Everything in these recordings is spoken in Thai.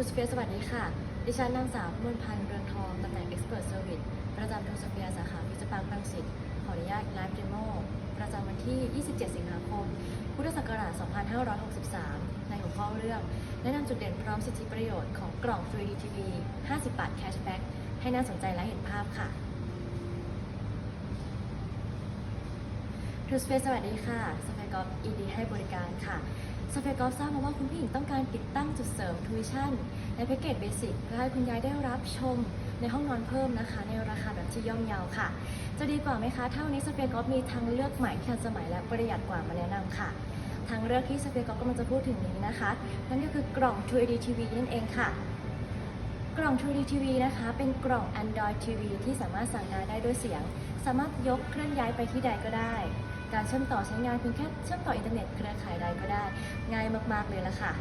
ทูสเฟียสวัสดีค่ะ ดิฉันนางสาวมนพันธ์เรืองทอง ตำแหน่ง Expert Service ประจำทูสเฟียสาขาฟิวเจอร์ปาร์ครังสิตขออนุญาตไลฟ์เดโมประจำวันที่ 27 สิงหาคม พุทธศักราช 2563 ในหัวข้อเรื่อง แนะนำจุดเด่นพร้อมสิทธิประโยชน์ของกล่อง 3D TV 50 บาทแคชแบ็กให้น่าสนใจและเห็นภาพค่ะทูสเปซสวัสดีค่ะสเปกอฟอีดีให้บริการค่ะ สเปกอฟทราบมาว่าคุณผู้หญิงต้องการติดตั้งจุดเสริมทวิชั่นในแพ็กเกจเบสิกเพื่อให้คุณยายได้รับชมในห้องนอนเพิ่มนะคะ ในราคาแบบที่ย่อมเยาค่ะ จะดีกว่าไหมคะ เท่านี้สเปกอฟมีทางเลือกใหม่ที่ทันสมัยและประหยัดกว่ามาแนะนำค่ะทางเลือกที่สเปกอฟกำลังจะพูดถึงนี้นะคะ นั่นก็คือกล่อง 2D TV นั่นเองค่ะกล่อง 2D TV นะคะ เป็นกล่อง Android TV ที่สามารถสั่งงานได้ด้วยเสียง สามารถยกเคลื่อนย้ายไปที่ใดก็ได้ การเชื่อมต่อใช้งานเพียงแค่เชื่อมต่ออินเทอร์เน็ตเครือข่ายใดก็ได้ ง่ายมากๆเลยละค่ะ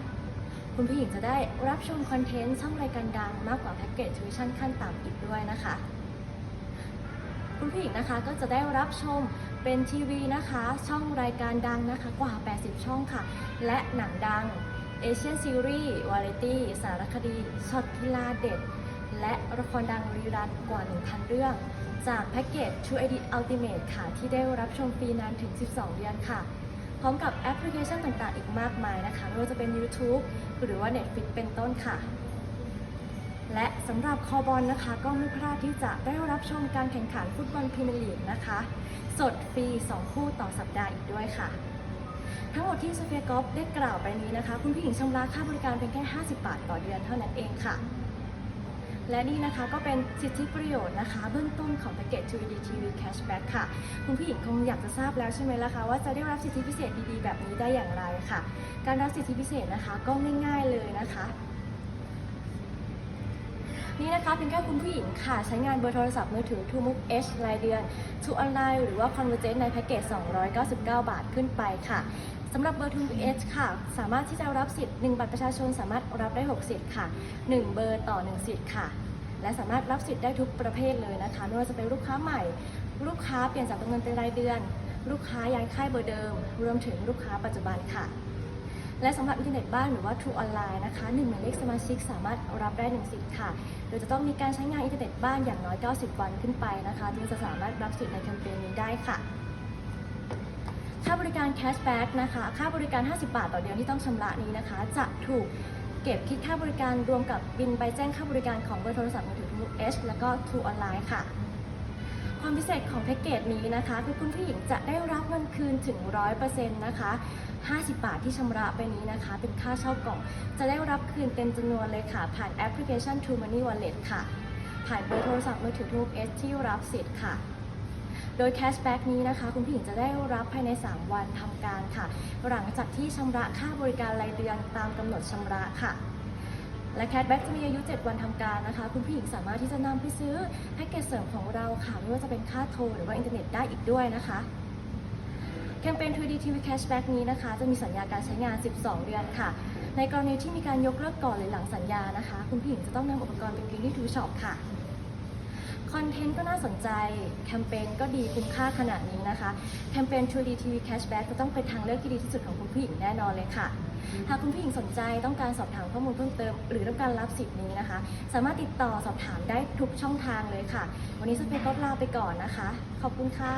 คุณผู้หญิงจะได้รับชมคอนเทนต์ช่องรายการดังมากกว่าแพ็กเกจทูวิชั่นขั้นต่ำอีกด้วยนะคะ คุณผู้หญิงนะคะก็จะได้รับชมเป็นทีวีนะคะ ช่องรายการดังนะคะกว่า 80 ช่องค่ะ และหนังดังเอเชียนซีรีส์วาไรตี้สารคดีช็อตกีฬาเด็ด และละครดังรีรันกว่า 1,000 เรื่อง จากแพ็กเกจ True ID Ultimate ค่ะ ที่ได้รับชมฟรีนานถึง 12 เดือนค่ะ พร้อมกับแอปพลิเคชันต่างๆ อีกมากมายนะคะไม่ว่าจะเป็น YouTube หรือว่า Netflix เป็นต้นค่ะ และสำหรับคอบอลนะคะ ก็ไม่พลาดที่จะได้รับชมการแข่งขันฟุตบอลพรีเมียร์ลีกนะคะ สดฟรี 2 คู่ต่อสัปดาห์อีกด้วยค่ะทั้งหมดที่โซเฟียกอฟได้กล่าวไปนี้นะคะ คุณผู้หญิงชำระค่าบริการเพียงแค่ 50 บาทต่อเดือนเท่านั้นเองค่ะ และนี่นะคะก็เป็นสิทธิประโยชน์นะคะ เบื้องต้นของแพ็กเกจ 2D TV Cashback ค่ะ คุณผู้หญิงคงอยากจะทราบแล้วใช่ไหมล่ะคะว่าจะได้รับสิทธิพิเศษดีๆ แบบนี้ได้อย่างไรค่ะ การรับสิทธิพิเศษนะคะก็ง่ายๆเลยนะคะนี่นะคะเพียงแค่คุณผู้หญิงค่ะ ใช้งานเบอร์โทรศัพท์มือถือ True Move H รายเดือน True Online หรือว่า Convergent ในแพ็กเกจ 299 บาทขึ้นไปค่ะ สำหรับเบอร์ True Move H ค่ะ สามารถที่จะรับสิทธิ์ 1 บัตรประชาชนสามารถรับได้ 6 สิทธิ์ค่ะ 1 เบอร์ต่อ 1 สิทธิ์ค่ะ และสามารถรับสิทธิ์ได้ทุกประเภทเลยนะคะ ไม่ว่าจะเป็นลูกค้าใหม่ ลูกค้าเปลี่ยนจากเงินเป็นรายเดือน ลูกค้าย้ายค่ายเบอร์เดิม รวมถึงลูกค้าปัจจุบันค่ะ และสำหรับอินเทอร์เน็ตบ้านหรือว่า True Online นะคะ1หมายเลขสมาชิกสามารถรับได้1สิทธิ์ค่ะ โดยจะต้องมีการใช้งานอินเทอร์เน็ตบ้านอย่างน้อย 90 วันขึ้นไปนะคะจึงจะสามารถรับสิทธิ์ในแคมเปญนี้ได้ค่ะ ค่าบริการ cashback นะคะ ค่าบริการ 50 บาทต่อเดือนที่ต้องชำระนี้นะคะ จะถูกเก็บคิดค่าบริการรวมกับบินใบแจ้งค่าบริการของเบอร์โทรศัพท์มือถือ True H แล้วก็ True Online ค่ะ ความพิเศษของแพ็กเกจนี้นะคะคือคุณผู้หญิงจะได้รับเงินคืนถึง 100%นะคะ 50 บาทที่ชำระไปนี้นะคะ เป็นค่าเช่ากล่อง จะได้รับคืนเต็มจำนวนเลยค่ะ ผ่านแอปพลิเคชัน True Money Wallet ค่ะ ผ่านเบอร์โทรศัพท์มือถือ True S ที่รับสิทธิ์ค่ะ โดยแคชแบ็กนี้นะคะคุณผู้หญิงจะได้รับภายใน 3 วันทำการค่ะ หลังจากที่ชำระค่าบริการรายเดือนตามกำหนดชำระค่ะและแคชแบ็กจะมีอายุ 7 วันทำการนะคะ คุณผู้หญิงสามารถที่จะนำไปซื้อแพ็กเกจเสริมของเราค่ะ ไม่ว่าจะเป็นค่าโทรหรือว่าอินเทอร์เน็ตได้อีกด้วยนะคะแคมเปญ 3D TV Cashback นี้นะคะ จะมีสัญญาการใช้งาน 12 เดือนค่ะ ในกรณีที่มีการยกเลิกก่อนหรือหลังสัญญานะคะ คุณผู้หญิงจะต้องนำอุปกรณ์ไปกินที่ทูช็อปค่ะ คอนเทนต์ก็น่าสนใจ แคมเปญก็ดีคุ้มค่าขนาดนี้นะคะ แคมเปญ 3D TV Cashback จะต้องเป็นทางเลือกที่ดีที่สุดของคุณผู้หญิงแน่นอนเลยค่ะ หากคุณผู้หญิงสนใจต้องการสอบถามข้อมูลเพิ่มเติม หรือต้องการรับสิทธิ์นี้นะคะ สามารถติดต่อสอบถามได้ทุกช่องทางเลยค่ะ วันนี้สเปคก็ลาไปก่อนนะคะ ขอบคุณค่ะ